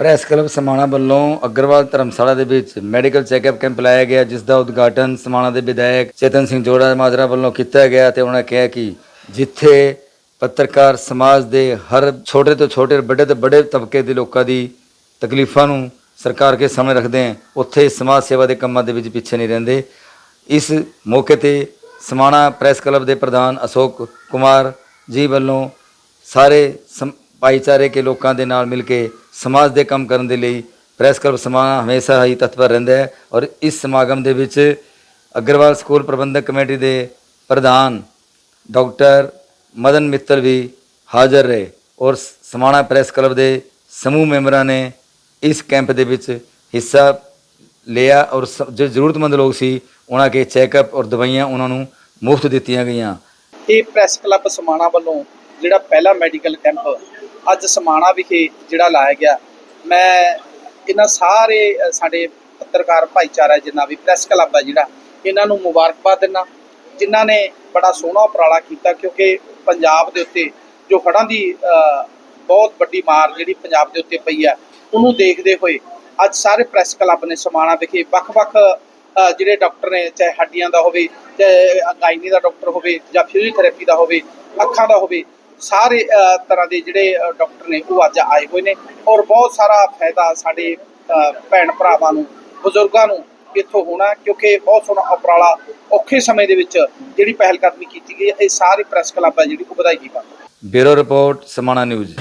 Press club Samana ਵੱਲੋਂ ਅਗਰਵਾਲ ਧਰਮਸ਼ਾਲਾ ਦੇ ਵਿੱਚ ਮੈਡੀਕਲ ਚੈੱਕਅਪ ਕੈਂਪ ਲਾਇਆ ਗਿਆ, ਜਿਸ ਦਾ ਉਦਘਾਟਨ ਸਮਾਣਾ ਦੇ ਵਿਧਾਇਕ ਚੇਤਨ ਸਿੰਘ ਜੋੜਾ ਮਾਜਰਾ ਵੱਲੋਂ ਕੀਤਾ ਗਿਆ ਤੇ ਉਹਨਾਂ ਕਿਹਾ ਕਿ ਜਿੱਥੇ ਪੱਤਰਕਾਰ ਸਮਾਜ ਦੇ ਹਰ ਛੋਟੇ ਤੋਂ ਛੋਟੇ, ਵੱਡੇ ਤੋਂ ਵੱਡੇ ਤਬਕੇ ਦੇ ਲੋਕਾਂ ਦੀ ਤਕਲੀਫਾਂ ਨੂੰ ਸਰਕਾਰ ਕੇ ਸਾਹਮਣੇ ਰੱਖਦੇ ਹਨ ਉੱਥੇ ਸਮਾਜ ਸੇਵਾ ਦੇ ਕੰਮਾਂ ਦੇ ਵਿੱਚ ਪਿੱਛੇ ਨਹੀਂ ਰਹਿੰਦੇ। ਇਸ ਮੌਕੇ ਤੇ ਸਮਾਣਾ ਪ੍ਰੈਸ ਕਲੱਬ ਦੇ ਪ੍ਰਧਾਨ ਅਸ਼ੋਕ ਕੁਮਾਰ ਜੀ ਵੱਲੋਂ ਸਾਰੇ ਸਮ- ਭਾਈਚਾਰੇ ਕੇ ਲੋਕਾਂ ਦੇ ਨਾਲ ਮਿਲ ਕੇ ਸਮਾਜ ਦੇ ਕੰਮ ਕਰਨ ਦੇ ਲਈ ਪ੍ਰੈਸ ਕਲੱਬ ਸਮਾਣਾ ਹਮੇਸ਼ਾ ਹੀ ਤਤਪਰ ਰਹਿੰਦਾ ਹੈ ਔਰ ਇਸ ਸਮਾਗਮ ਦੇ ਵਿੱਚ ਅਗਰਵਾਲ ਸਕੂਲ ਪ੍ਰਬੰਧਕ ਕਮੇਟੀ ਦੇ ਪ੍ਰਧਾਨ ਡਾਕਟਰ ਮਦਨ ਮਿੱਤਲ ਵੀ ਹਾਜ਼ਰ ਰਹੇ ਔਰ ਸਮਾਣਾ ਪ੍ਰੈਸ ਕਲੱਬ ਦੇ ਸਮੂਹ ਮੈਂਬਰਾਂ ਨੇ ਇਸ ਕੈਂਪ ਦੇ ਵਿੱਚ ਹਿੱਸਾ ਲਿਆ ਔਰ ਸ- ਜੋ ਜ਼ਰੂਰਤਮੰਦ ਲੋਕ ਸੀ ਉਹਨਾਂ ਕੇ ਚੈੱਕਅਪ ਔਰ ਦਵਾਈਆਂ ਉਹਨਾਂ ਨੂੰ ਮੁਫਤ ਦਿੱਤੀਆਂ ਗਈਆਂ। ਇਹ ਪ੍ਰੈਸ ਕਲੱਬ ਸਮਾਣਾ ਵੱਲੋਂ ਜਿਹੜਾ ਪਹਿਲਾ ਮੈਡੀਕਲ ਕੈਂਪ ਅੱਜ ਸਮਾਣਾ ਵਿਖੇ ਜਿਹੜਾ ਲਾਇਆ ਗਿਆ। ਮੈਂ ਇਹਨਾਂ ਸਾਰੇ ਸਾਡੇ ਪੱਤਰਕਾਰ ਭਾਈਚਾਰਾ, ਜਿੰਨਾ ਵੀ ਪ੍ਰੈਸ ਕਲੱਬ ਹੈ ਜਿਹੜਾ, ਇਹਨਾਂ ਨੂੰ ਮੁਬਾਰਕਬਾਦ ਦਿੰਦਾ। ਜਿਨ੍ਹਾਂ ਨੇ ਬੜਾ ਸੋਹਣਾ ਉਪਰਾਲਾ ਕੀਤਾ, ਕਿਉਂਕਿ ਪੰਜਾਬ ਦੇ ਉੱਤੇ ਜੋ ਹੜ੍ਹਾਂ ਦੀ ਬਹੁਤ ਵੱਡੀ ਮਾਰ ਜਿਹੜੀ ਪੰਜਾਬ ਦੇ ਉੱਤੇ ਪਈ ਆ, ਉਹਨੂੰ ਦੇਖਦੇ ਹੋਏ ਅੱਜ ਸਾਰੇ ਪ੍ਰੈਸ ਕਲੱਬ ਨੇ ਸਮਾਣਾ ਵਿਖੇ ਵੱਖ-ਵੱਖ ਜਿਹੜੇ ਡਾਕਟਰ ਨੇ, ਚਾਹੇ ਹੱਡੀਆਂ ਦਾ ਹੋਵੇ, ਚਾਹੇ ਗਾਇਨੀ ਦਾ ਡਾਕਟਰ ਹੋਵੇ, ਜਾਂ ਫਿਜ਼ੀਓਥੈਰੇਪੀ ਦਾ ਹੋਵੇ, ਅੱਖਾਂ ਦਾ ਹੋਵੇ ਸਾਰੇ ਤਰ੍ਹਾਂ ਦੇ ਜਿਹੜੇ ਡਾਕਟਰ ਨੇ ਉਹ ਅੱਜ ਆਏ ਹੋਏ ਨੇ ਔਰ ਬਹੁਤ ਸਾਰਾ ਫਾਇਦਾ ਸਾਡੇ ਭੈਣ ਭਰਾਵਾਂ ਨੂੰ, ਬਜ਼ੁਰਗਾਂ ਨੂੰ ਇੱਥੋਂ ਹੋਣਾ ਕਿਉਂਕਿ ਬਹੁਤ ਸੋਹਣਾ ਉਪਰਾਲਾ ਔਖੇ ਸਮੇਂ ਦੇ ਵਿੱਚ ਜਿਹੜੀ ਪਹਿਲ ਕਦਮੀ ਕੀਤੀ ਗਈ ਹੈ, ਇਹ ਸਾਰੇ ਪ੍ਰੈਸ ਕਲੱਬ ਹੈ ਜਿਹੜੀ ਉਹ ਵਧਾਈ ਦੀ ਪਾत्र ਬਿਊਰੋ ਰਿਪੋਰਟ, ਸਮਾਣਾ ਨਿਊਜ਼।